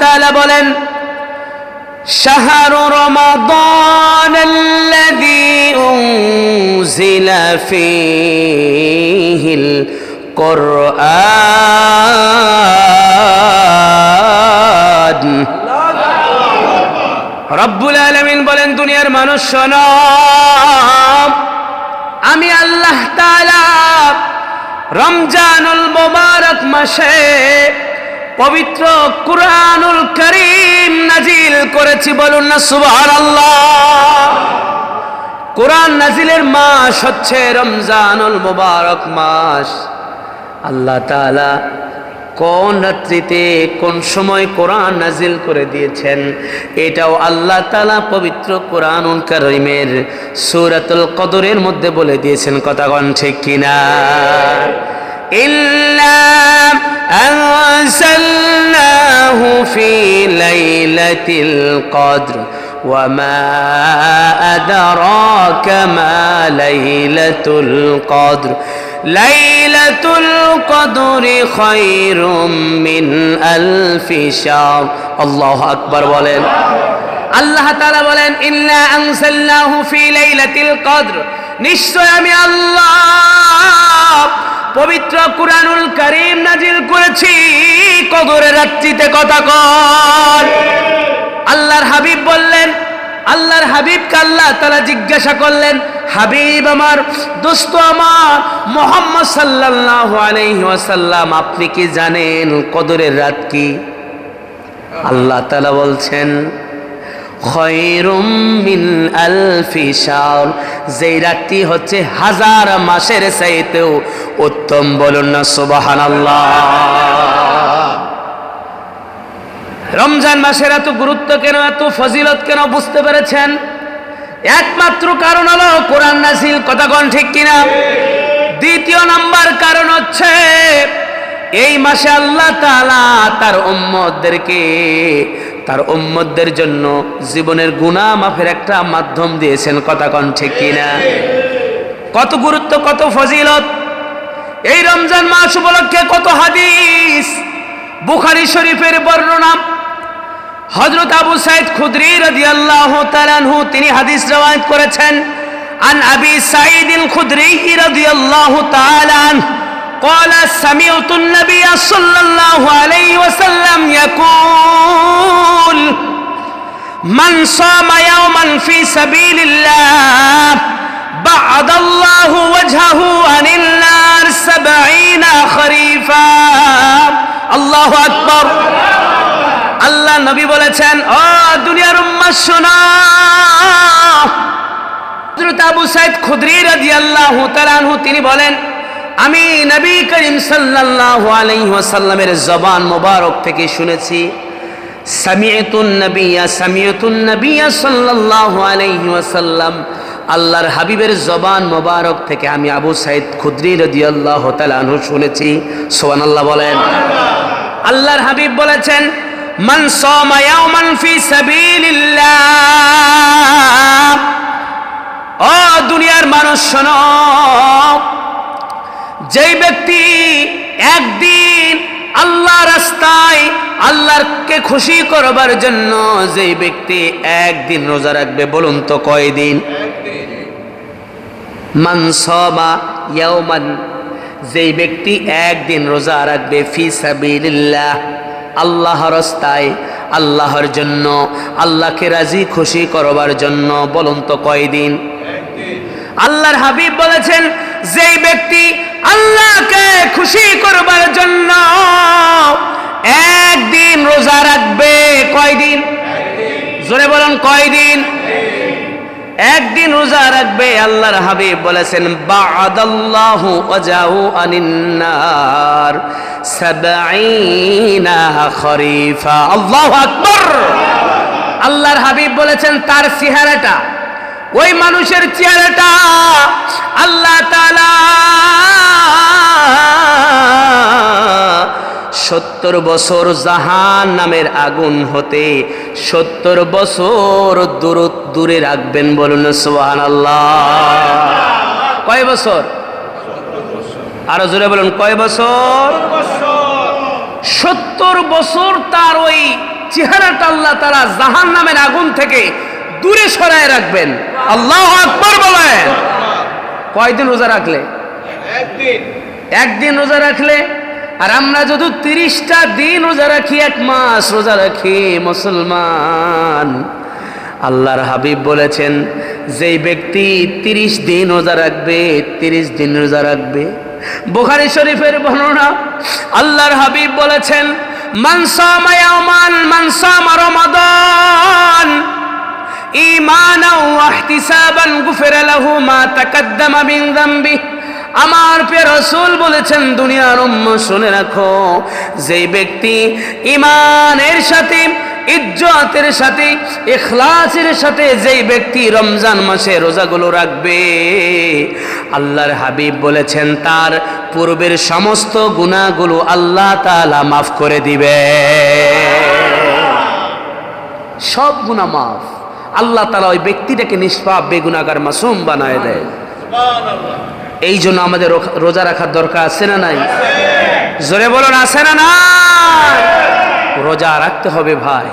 তাআলা বলেন شهر رمضان الذي أنزل فيه القرآن রব্বুল আলমিন বলেন দুনিয়ার মানুষ শোনো আমি আল্লাহ তাআলা রমজানুল মোবারক মাসে পবিত্র কুরআনুল করিম নাজিল করেছি বলুন না সুবহানাল্লাহ। কোরআন নাজিলের মাস হচ্ছে রমজানুল মোবারক মাস। আল্লাহ তাআলা কোন রাত্রিতে, কোন সময় কোরআন নাজিল করে দিয়েছেন, এটাও আল্লাহ তালা পবিত্র কোরআনুল কারিমের সূরাতুল কদরের মধ্যে বলে দিয়েছেন। কথা ঠিক কিনা? ইল্লা أنزلناه في ليلة القدر وما أدراك ما ليلة القدر ليلة القدر خير من ألف شهر الله أكبر বলেন আল্লাহ তাআলা বলেন ইন্না আনসালনাহু ফি লাইলাতিল কদর নিশ্চয় আমি আল্লাহ পবিত্র কুরআনুল কারীম নাজিল করেছি। কদরের রাত্রিতে কথা কর। আল্লাহর হাবিব বললেন, আল্লাহর হাবিবকে আল্লাহ তালা জিজ্ঞাসা করলেন, হাবিব আমার, দোস্ত আমার, মোহাম্মদ সাল্লাল্লাহু আলাইহি ওয়াসাল্লাম, আপনি কি জানেন কদরের রাত কি? আল্লাহ তালা বলছেন মিন যেই রাতটি হচ্ছে হাজার মাসের চাইতেও উত্তম বলুন না, সুবহানাল্লাহ। রমজান মাসের এত গুরুত্ব কেন, এত ফজিলত কেন বুঝতে পেরেছেন? একমাত্র কারণ হলো কোরআন নাসিল কথাগণ ঠিক কিনা? দ্বিতীয় নাম্বার কারণ হচ্ছে এই মাসে আল্লাহ তাআলা তার উম্মতদেরকে তার উম্মদের জন্য জীবনের গুণা মাফের একটা মাধ্যম দিয়েছেন। কথা কন ঠিক কিনা? কত গুরুত্ব, কত ফজিলত। এই রমজান মাস উপলক্ষে কত হাদিস, বুখারি শরীফের বর্ণনা। হজরত আবু সাইদ খুদরি রাদিয়াল্লাহু তালানহু তিনি হাদিস রওয়ায়াত করেছেন, আন আবি সাইদ আল খুদরি রাদিয়াল্লাহু তাআলা আনহু। قال سمعت النبي صلى الله عليه وسلم يقول من صام يوما في سبيل الله بعد الله وجهه عن النار سبعين خريفا الله أكبر আল্লাহ নবী বলেছেন ও দুনিয়ার উম্মাহ শোনা হযরত আবু সাইদ খুদরি রাদিয়াল্লাহু তাআলা আনহু তিনি বলেন আমি নবী করিম সাল্লাল্লাহু আলাইহি ওয়াসাল্লামের জবান মোবারক থেকে শুনেছি সামিয়তুন নবিয়া সামিয়তুন নবিয়া সাল্লাল্লাহু আলাইহি ওয়াসাল্লাম, আল্লাহর হাবিবের জবান মোবারক থেকে আমি আবু সাইদ খুদরি রাদিয়াল্লাহু তাআলা আনহু শুনেছি। সুবহানাল্লাহ বলেন। আল্লাহর হাবিব বলেছেন, মান সামা ইয়াওমান ফি সাবিলিল্লাহ। ও দুনিয়ার মানুষ শোনো যেই ব্যক্তি একদিন আল্লাহ রাস্তায় আল্লাহরকে খুশি করবার জন্য যেই ব্যক্তি একদিন রোজা রাখবে বলুন তো কয়দিন? মানসবা ইয়াওমান যেই ব্যক্তি একদিন রোজা রাখবে ফি সাবিলিল্লাহ আল্লাহ রাস্তায় আল্লাহর জন্য আল্লাহকে রাজি খুশি করবার জন্য বলুন তো কয়দিন? আল্লাহর হাবিব বলেছেন যেই ব্যক্তি আল্লাহকে খুশি করবার জন্য একদিন রোজা রাখবে, কয়দিন? জোরে বলুন, কয়দিন? একদিন রোজা রাখবে, আল্লাহর হাবিব বলেছেন বাদাল্লাহু ওয়াজাহু আনিন্নার সাবঈনা খরিফা। আল্লাহু আকবার! আল্লাহর হাবিব বলেছেন, তার চেহারাটা ওই মানুষের চেহারাটা আল্লাহ তাআলা সত্তর বছর জাহান নামের আগুন হতে সত্তর বছর দূর দূরে রাখবেন বলুন সোহান আল্লাহ কয় বছর? আরও জোরে বলুন, কয় বছর? সত্তর বছর তার ওই চেহারাটা আল্লাহ তারা জাহান নামের আগুন থেকে দূরে সরায় রাখবেন। আল্লাহ আকবর বলেন। কয়দিন রোজা রাখলে? একদিন। একদিন রোজা রাখলে? আর আমরা যদি তিরিশটা দিন রোজা রাখি এক মাস রোজা রাখি মুসলমান। আল্লাহর হাবিব বলেছেন যেই ব্যক্তি তিরিশ দিন রোজা রাখবে তিরিশ দিন রোজা রাখবে। বুখারি শরীফের বর্ণনা আল্লাহর হাবিব বলেছেন মানসামা ইয়াওমান মানসামা রমাদান ঈমানা ওয়া ইহতিসাবান গুফিরা লাহু মা তাকাদ্দামা মিন আমার প্রিয় রসুল বলেছেন, দুনিয়ার উম্ম শুনে রাখো, যেই ব্যক্তি ইমানের সাথে, ইজ্জতের সাথে এখলাসের সাথে যেই ব্যক্তি রমজান মাসে রোজাগুলো রাখবে, আল্লাহর হাবিব বলেছেন, তার পূর্বের সমস্ত গুণাগুলো আল্লাহ তালা মাফ করে দিবে সব গুণা মাফ। আল্লাহ তালা ওই ব্যক্তিটাকে নিষ্পাপ বেগুনাগার মাসুম বানায় দেয়। এই জন্য আমাদের রোজা রাখার দরকার আছে না নাই? জোরে বলুন আছে না নাই? রোজা রাখতে হবে ভাই।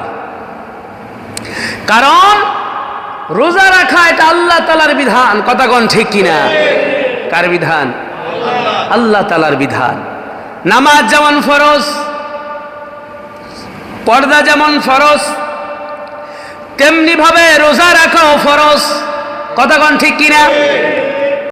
কারণ রোজা রাখা এটা আল্লাহ তালার বিধান। কথা কোন ঠিক কিনা? কার বিধান? আল্লাহ তালার বিধান। নামাজ যেমন ফরজ পর্দা যেমন ফরজ তেমনি ভাবে রোজা রাখাও ফরজ? কথা কন ঠিক কিনা?